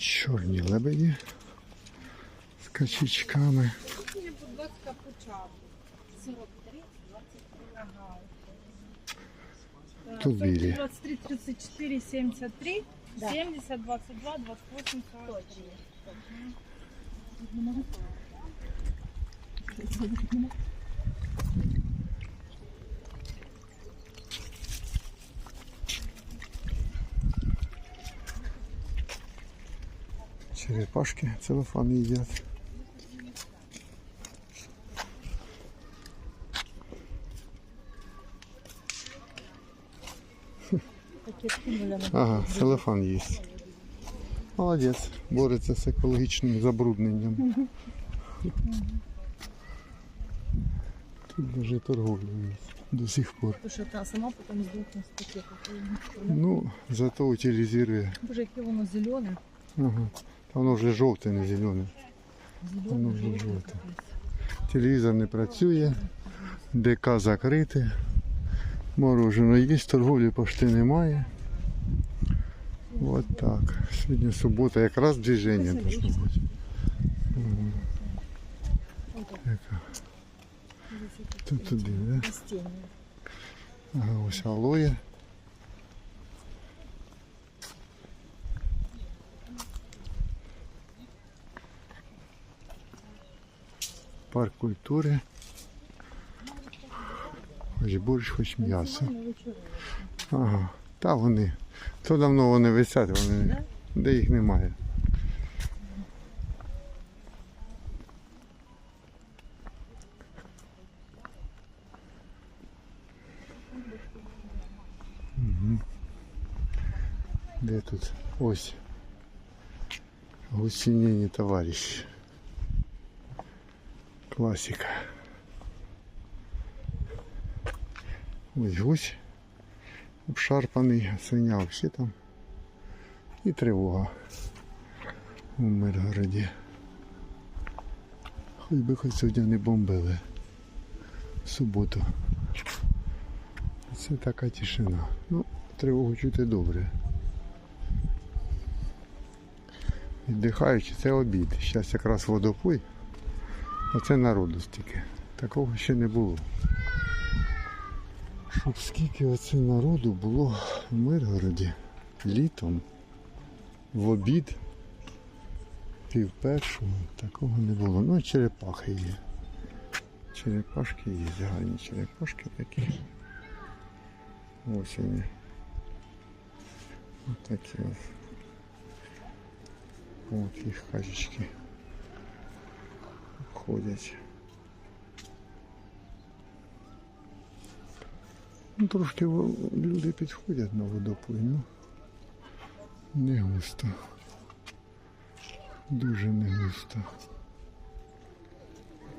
Чорні лебеді з качечками. Будь ласка, почав. 43, 23. Ага. Тут білі. 23, 34, 73, Да. 70, 22, 28, 43. Черепашки целлофан їдять. Такі Ага, целлофан їсть. Молодець, бореться з екологічним забрудненням. Тут даже торговля є до сих пор. Тому що та сама потім здохне з таке. Ну, зато утилізує. Боже, яке воно зелене. Ага. Воно вже жовте, не зелене. Воно вже жовте. Телевізор не працює, ДК закрите, морожено є, торговлі пошти немає. От так. Сьогодні субота, якраз движення должно бути. Тут туди, да? Ага, ось алоє. Парк культури. Хоч борщ, хоч м'ясо. Ага. Та вони. То давно вони висять, вони де їх немає. Мгм. Де тут? Ось. Гусінєні товариші. Класика. Ось гусь обшарпаний, свиня взагалі там. І тривога у Миргороді. Хоч би хоч сьогодні не бомбили в суботу. Це така тишина. Ну, тривогу чути добре. Віддихаючи, це обід. Зараз якраз водопой. Оце народу стільки. Такого ще не було. Щоб скільки оце народу було в Миргороді літом, в обід, пів першого, такого не було. Ну, черепахи є. Черепашки є, гарні черепашки такі. Ось вони. Ось такі ось. От їх качечки ходять. Ну, трошки люди підходять на водопой, ну не густо. Дуже не густо.